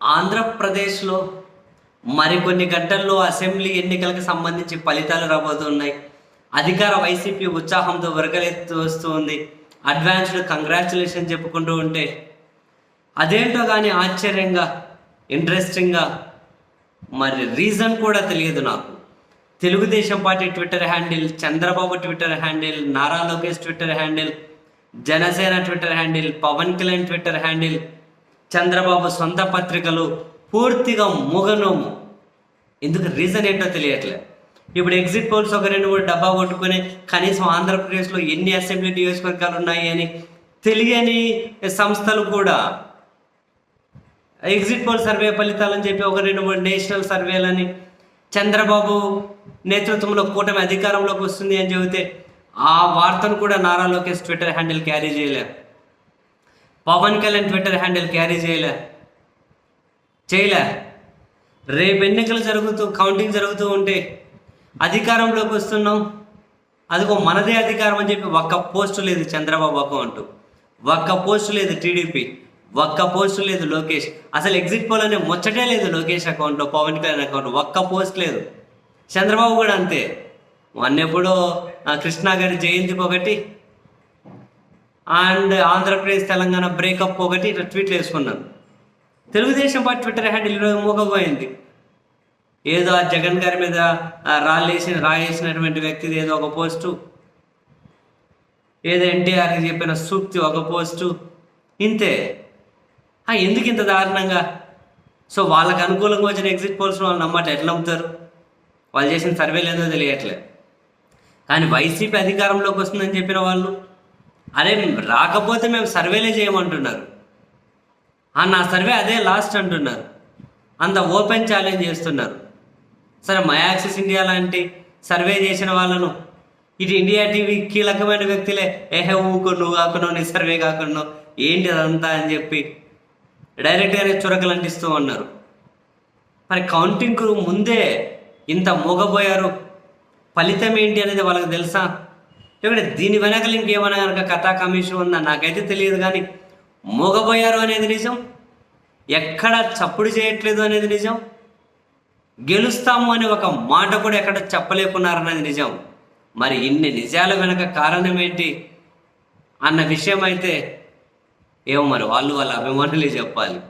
ఆంధ్రప్రదేశ్లో మరికొన్ని గంటల్లో అసెంబ్లీ ఎన్నికలకు సంబంధించి ఫలితాలు రాబోతున్నాయి. అధికార వైసీపీ ఉత్సాహంతో వరకలెత్తు వస్తూ ఉంది అడ్వాన్స్డ్ కంగ్రాచులేషన్ చెప్పుకుంటూ ఉంటే అదేంటో కానీ ఆశ్చర్యంగా ఇంట్రెస్టింగ్గా మరి రీజన్ కూడా తెలియదు నాకు. Telugudesam party Twitter handle Chandrababu Twitter handle Nara Lokesh Twitter handle Janasena Twitter handle Pawan Kalyan Twitter handle Chandrababu సొంత పత్రికలు పూర్తిగా మూగనోము. ఎందుకు రీజన్ ఏంటో తెలియట్లే. ఇప్పుడు ఎగ్జిట్ పోల్స్ ఒక రెండు మూడు డబ్బా కొట్టుకుని కనీసం ఆంధ్రప్రదేశ్లో ఎన్ని అసెంబ్లీ నియోజకవర్గాలు ఉన్నాయి అని తెలియని సంస్థలు కూడా ఎగ్జిట్ పోల్ సర్వే ఫలితాలని చెప్పి ఒక రెండు మూడు నేషనల్ సర్వేలని చంద్రబాబు నేతృత్వంలో కూటమి అధికారంలోకి వస్తుంది అని చెబితే ఆ వార్తను కూడా Nara Lokesh Twitter handle carry చేయలేరు. Pawan Kalyan Twitter handle carry చేయలే. చేయలే. రేపు ఎన్నికలు జరుగుతూ కౌంటింగ్ జరుగుతూ ఉంటే అధికారంలోకి వస్తున్నాం. అదిగో మనదే అధికారం అని చెప్పి ఒక్క పోస్టు లేదు చంద్రబాబు అకౌంట్. ఒక్క పోస్టు లేదు టీడీపీ. ఒక్క పోస్టు లేదు లోకేష్. అసలు ఎగ్జిట్ పోల్ అనే ముచ్చటే లేదు లోకేష్ అకౌంట్లో పవన్ కళ్యాణ్ అకౌంట్ ఒక్క పోస్ట్ లేదు. చంద్రబాబు కూడా అంతే. మొన్నెప్పుడో కృష్ణా గారి జయంతి ఒకటి అండ్ ఆంధ్రప్రదేశ్ తెలంగాణ బ్రేకప్ ఒకటి ఇట్లా ట్వీట్లు వేసుకున్నాను తెలుగుదేశం పార్టీ ట్విట్టర్ హ్యాండిల్ ఈరోజు మూగపోయింది ఏదో ఆ జగన్ గారి మీద ఆ రాళ్ళేసిన రాయేసినటువంటి వ్యక్తిది ఏదో ఒక పోస్టు. ఏదో ఎన్టీఆర్కి చెప్పిన సూక్తి ఒక పోస్టు. ఇంతే. ఎందుకు ఇంత దారుణంగా? సో వాళ్ళకి అనుకూలంగా వచ్చిన ఎగ్జిట్ పోల్స్ వాళ్ళు నమ్మట ఎట్లా నమ్ముతారు? వాళ్ళు చేసిన సర్వేలు ఏదో తెలియట్లే. కానీ వైసీపీ అధికారంలోకి వస్తుందని చెప్పిన వాళ్ళు అరే రాకపోతే మేము సర్వేలే చేయమంటున్నారు. ఆ నా సర్వే అదే లాస్ట్ అంటున్నారు. అంత ఓపెన్ ఛాలెంజ్ చేస్తున్నారు. సరే మయాక్సిస్ ఇండియా లాంటి సర్వే చేసిన వాళ్ళను ఇటు ఇండియా టీవీ కీలకమైన వ్యక్తులే ఏహే ఊకో నువ్వు కాకుండా నీ సర్వే కాకుండా ఏంటి అదంతా అని చెప్పి డైరెక్ట్గానే చురకలు అంటిస్తూ ఉన్నారు. మరి కౌంటింగ్కు ముందే ఇంత మోగబోయారు ఫలితం ఏంటి అనేది వాళ్ళకి తెలుసా? లేకుంటే దీని వెనకలు ఇంకేమైనా కనుక కథా కమిషన్ ఉందా? నాకైతే తెలియదు కానీ మూగబోయారు అనేది నిజం. ఎక్కడ చప్పుడు చేయట్లేదు అనేది నిజం. గెలుస్తాము అనే ఒక మాట కూడా ఎక్కడ చెప్పలేకున్నారన్నది నిజం. మరి ఇన్ని నిజాల వెనక కారణం ఏంటి? అన్న విషయం అయితే ఏమో మరి వాళ్ళు వాళ్ళ అభిమానులే చెప్పాలి.